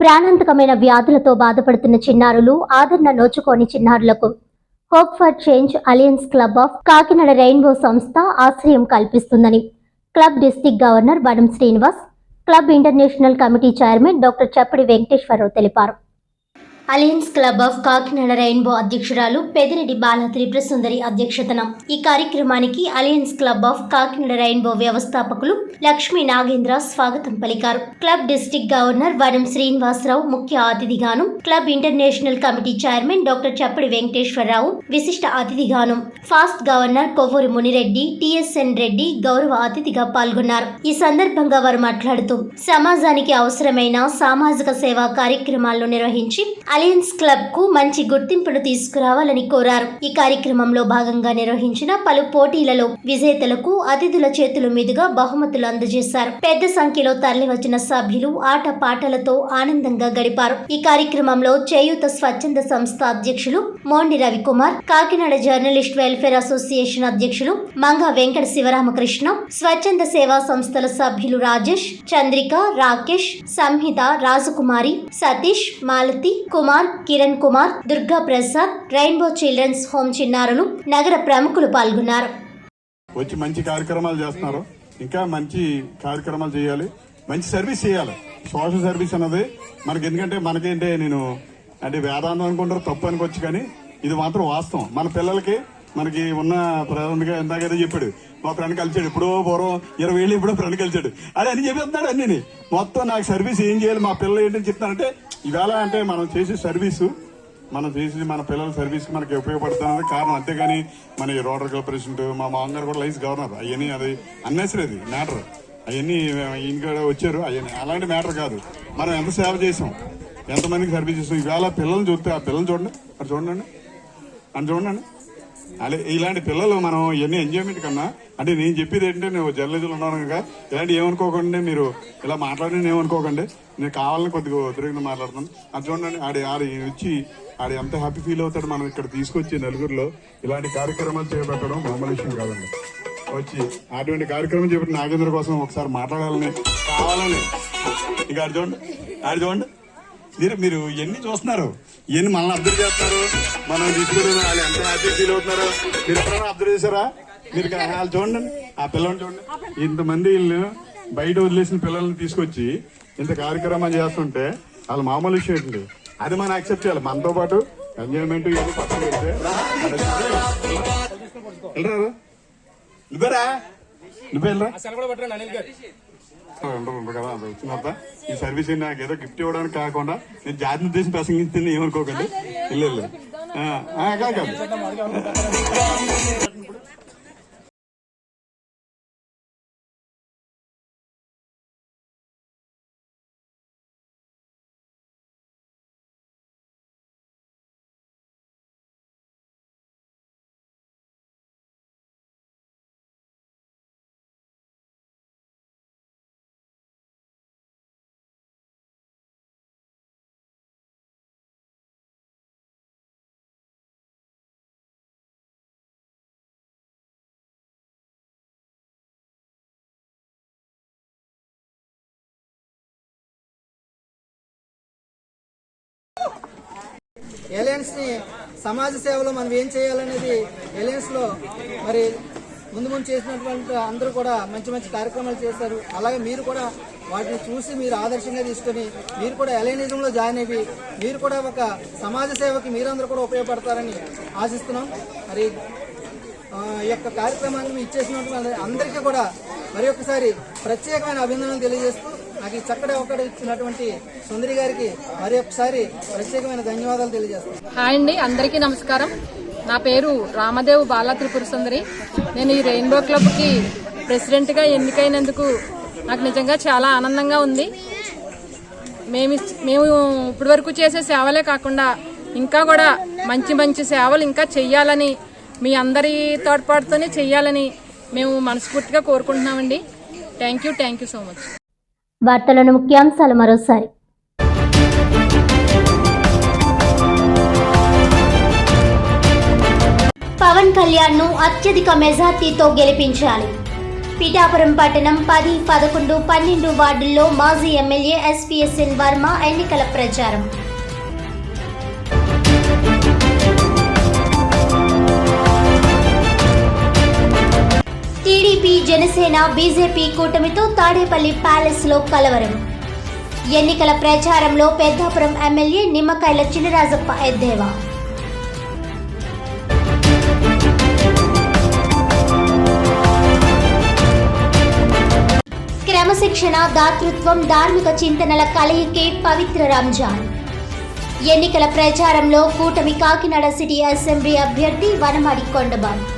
ప్రాణాంతకమైన వ్యాధులతో బాధపడుతున్న చిన్నారులు ఆదరణ నోచుకోని చిన్నారులకు hope for change alliance club of Kakinada rainbow సంస్థ ఆశ్రయం కల్పిస్తుందని. Club district governor Vanam Srinivas club international committee chairman doctor Chappadi Venkateswara Rao తెలిపారు. Alliance club of Kakinada rainbow అధ్యక్షురాలు పెదిరెడ్డి బాల త్రిప్రసుందరి అధ్యక్షతన. ఈ కార్యక్రమానికి alliance club of Kakinada rainbow వ్యవస్థాపకులు లక్ష్మీ నాగేంద్ర స్వాగతం పలికారు. Club district governor Vanam Srinivasa Rao ముఖ్య అతిథిగాను club international committee chairman doctor Chappadi Venkateswara Rao విశిష్ట అతిథిగాను past governor Kovvuru Munireddy TSN Reddy గౌరవ అతిథిగా పాల్గొన్నారు. ఈ సందర్భంగా వారు మాట్లాడుతూ సమాజానికి అవసరమైన సామాజిక సేవా కార్యక్రమాలను నిర్వహించి అలయన్స్ క్లబ్కు మంచి గుర్తింపును తీసుకురావాలని కోరారు. ఈ కార్యక్రమంలో భాగంగా నిర్వహించిన పలు పోటీలలో విజేతలకు అతిథుల చేతుల మీదుగా బహుమతులు అందజేశారు. పెద్ద సంఖ్యలో తరలివచ్చిన సభ్యులు ఆట పాటలతో ఆనందంగా గడిపారు. ఈ కార్యక్రమంలో చేయూత స్వచ్ఛంద సంస్థ అధ్యక్షులు Mondi Ravikumar Kakinada journalist welfare association అధ్యక్షులు మంగ వెంకట శివరామకృష్ణ స్వచ్ఛంద సేవా సంస్థల సభ్యులు Rajesh Chandrika Rakesh Samhita Rajakumari Satish Malathi Kumar Kiran Kumar Durga Prasad rainbow children's home చిన్నారులు నగర ప్రముఖులు పాల్గొన్నారు. వచ్చి మంచి కార్యక్రమాలు చేస్తున్నారు. ఇంకా మంచి కార్యక్రమాలు చేయాలి. మంచి సర్వీస్ చేయాలి. సోషల్ సర్వీస్ అన్నది మనకి ఎందుకంటే మనకేంటే నేను అంటే వేదాంతం అనుకుంటారు తప్పు అనుకోవచ్చు కానీ ఇది మాత్రం వాస్తవం. మన పిల్లలకి మనకి ఉన్న ప్రధానంగా ఇందాకైతే చెప్పాడు. మా ఫ్రెండ్ కలిసాడు. ఎప్పుడో పూర్వం ఇరవై ఏళ్ళు ఎప్పుడో ఫ్రెండ్ కలిసాడు. అదే అని చెప్పేస్తున్నాడు అన్ని మొత్తం నాకు సర్వీస్ ఏం చేయాలి మా పిల్లలు ఏంటని చెప్తానంటే ఇవాళ అంటే మనం చేసే సర్వీసు మనం చేసి మన పిల్లల సర్వీస్ మనకి ఉపయోగపడుతున్నది కారణం. అంతేగాని మన ఈ రోడర్ కార్పొరేషన్ మా మామగారు కూడా లైఫ్ గవర్నర్. అవన్నీ అది అన్నెసరేది మ్యాటర్ అవన్నీ ఇంకా వచ్చారు. అవన్నీ అలాంటి మ్యాటర్ కాదు. మనం ఎంత సేవ చేసాం ఎంతమందికి సర్వీస్ చేసాం ఇవాళ పిల్లల్ని చూస్తే ఆ పిల్లల్ని చూడండి. అది చూడండి అని చూడండి అదే ఇలాంటి పిల్లలు మనం ఎన్ని ఎంజాయ్మెంట్ కన్నా అంటే నేను చెప్పేది ఏంటంటే నువ్వు జర్నలిజంలో ఉన్నాను కనుక ఇలాంటి ఏమనుకోకండి మీరు ఇలా మాట్లాడిన ఏమనుకోకండి నేను కావాలని కొద్దిగా తిరిగి మాట్లాడుతాను అది చూడండి ఆడి ఆడి వచ్చి ఆడి ఎంత హ్యాపీ ఫీల్ అవుతాడు మనం ఇక్కడ తీసుకొచ్చి నలుగురిలో ఇలాంటి కార్యక్రమాలు చేపట్టడం మామూలు విషయం కాదండి. వచ్చి అటువంటి కార్యక్రమం చేపట్టిన నాగేంద్ర కోసం ఒకసారి మాట్లాడాలని కావాలని. ఇక ఆడి చూడండి ఆడి చూడండి. మీరు మీరు ఎన్ని చూస్తున్నారు? ఎన్ని మనల్ని అబ్జర్వ్ చేస్తున్నారు? మనం తీసుకుంటున్నారు వాళ్ళు ఎంత హ్యాపీ ఫీల్ అవుతున్నారు మీరు ఎప్పుడైనా అబ్జర్వ్ చేశారా? మీరు వాళ్ళు చూడండి ఆ పిల్లల్ని చూడండి. ఇంతమంది వీళ్ళు బయట వదిలేసిన పిల్లల్ని తీసుకొచ్చి ఇంత కార్యక్రమం చేస్తుంటే వాళ్ళు మామూలు విషయం ఏంటండి? అది మనం యాక్సెప్ట్ చేయాలి. మనతో పాటు ఎంజాయ్మెంట్ ఇవన్నీ పక్కన పెడితే వెళ్ళరా? నువ్వేరా నువ్వే వెళ్ళరా ఉండరు కదా అది ఈ సర్వీస్ నాకు ఏదో గిఫ్ట్ ఇవ్వడానికి కాకుండా నేను జాతి ఉద్దేశం ప్రసంగించింది ఏమనుకోకండి. ఇల్లు కాదు. కాదు ని సమాజ సేవలో మనం ఏం చేయాలనేది ఎలయన్స్లో మరి ముందు ముందు చేసినటువంటి అందరూ కూడా మంచి మంచి కార్యక్రమాలు చేశారు. అలాగే మీరు కూడా వాటిని చూసి మీరు ఆదర్శంగా తీసుకొని మీరు కూడా ఎలయనిజంలో జాయిన్ అయ్యి మీరు కూడా ఒక సమాజ సేవకి మీరందరూ కూడా ఉపయోగపడతారని ఆశిస్తున్నాం. మరి ఈ యొక్క కార్యక్రమాన్ని ఇచ్చేసినటువంటి అందరికీ కూడా మరి ఒకసారి ప్రత్యేకమైన అభినందనలు తెలియజేస్తూ నాకు ఈ చక్కటి అవకాశం ఇచ్చినటువంటి సుందరి గారికి మరి ఒకసారి ప్రత్యేకమైన ధన్యవాదాలు తెలియజేస్తాను. హాయ్ అండి అందరికీ నమస్కారం. నా పేరు రామదేవ్ బాలా త్రిపుర సుందరి. నేను ఈ రెయిన్బో క్లబ్కి ప్రెసిడెంట్గా ఎన్నికైనందుకు నాకు నిజంగా చాలా ఆనందంగా ఉంది. మేము మేము ఇప్పటి వరకు చేసే సేవలే కాకుండా ఇంకా కూడా మంచి మంచి సేవలు ఇంకా చెయ్యాలని మీ అందరి తోడ్పాటుతోనే చెయ్యాలని మేము మనస్ఫూర్తిగా కోరుకుంటున్నామండి. Thank you thank you so much వార్తలను ముఖ్యాంశాలు మరోసారి. పవన్ కళ్యాణ్ను అత్యధిక మెజార్టీతో గెలిపించాలి. పిఠాపురం పట్టణం పది పదకొండు పన్నెండు వార్డుల్లో మాజీ ఎమ్మెల్యే ఎస్పీఎస్ఎన్ వర్మ ఎన్నికల ప్రచారం. జనసేన బీజేపీ కూటమితో తాడేపల్లి ప్యాలెస్లో కలవరం. ఎన్నికల ప్రచారంలో పెద్దాపురం ఎమ్మెల్యే నిమ్మకాయల చినరాజప్ప ఎద్దేవా. క్రమశిక్షణ దాతృత్వం ధార్మిక చింతనల కలయికే పవిత్ర రంజాన్. ఎన్నికల ప్రచారంలో కూటమి కాకినాడ సిటీ అసెంబ్లీ అభ్యర్థి వనమాడి కొండబాబు.